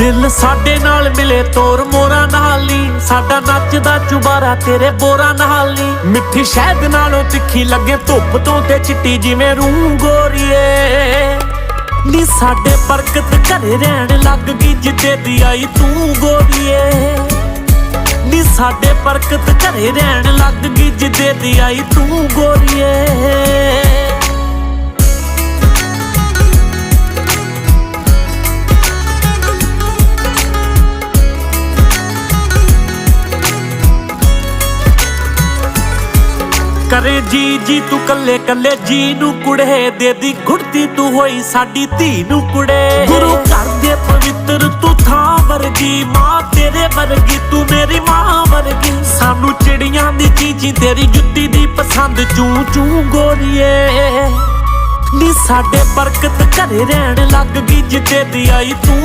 ਦਿਲ ਸਾਡੇ ਨਾਲ ਮਿਲੇ ਤੋਰ ਮੋਰਾ ਨਾਲ ਨੀ। ਸਾਡਾ ਨੱਚਦਾ ਚੁਬਾਰਾ ਤੇਰੇ ਬੋਰਾ ਨਾਲ ਮਿੱਠੀ ਸ਼ਹਿਦ ਨਾਲੋਂ ਤਿੱਖੀ ਲੱਗੇ ਧੁੱਪ ਤੋਂ ਤੇ ਚਿੱਟੀ ਜਿਵੇਂ ਰੂਹ ਗੋਰੀਏ। ਨੀ ਸਾਡੇ ਬਰਕਤ ਘਰੇ ਰਹਿਣ ਲੱਗ ਗਈ ਜਿੱਦੇ ਦੀ ਆਈ ਤੂੰ ਗੋਰੀਏ। ਨੀ ਸਾਡੇ ਬਰਕਤ ਘਰੇ ਰਹਿਣ ਲੱਗ ਗਈ ਜਿੱਦੇ ਦੀ ਆਈ ਤੂੰ ਗੋਰੀਏ। ਕਰੇ ਜੀ ਜੀ ਤੂੰ ਕੱਲੇ ਕੱਲੇ ਜੀ ਨੂੰ ਕੁੜੇ ਦੇ ਦੀ ਗੁੜਤੀ ਤੂੰ ਹੋਈ ਸਾਡੀ ਧੀ ਨੂੰ ਕੁੜੇ। ਗੁਰੂ ਘਰ ਦੇ ਪਵਿੱਤਰ ਤੂੰ ਥਾਂ ਵਰਗੀ, ਮਾਂ ਤੇਰੇ ਵਰਗੀ, ਤੂੰ ਮੇਰੀ ਮਾਂ ਵਰਗੀ। ਸਾਨੂੰ ਚਿੜੀਆਂ ਦੀ ਚੀਚੀ ਤੇਰੀ ਜੁੱਤੀ ਦੀ ਪਸੰਦ ਚੂੰ ਚੂ ਗੋਰੀਏ। ਨੀ ਸਾਡੇ ਬਰਕਤ ਘਰੇ ਰਹਿਣ ਲੱਗ ਗਈ ਜਿੱਦੇ ਦੀ ਆਈ ਤੂੰ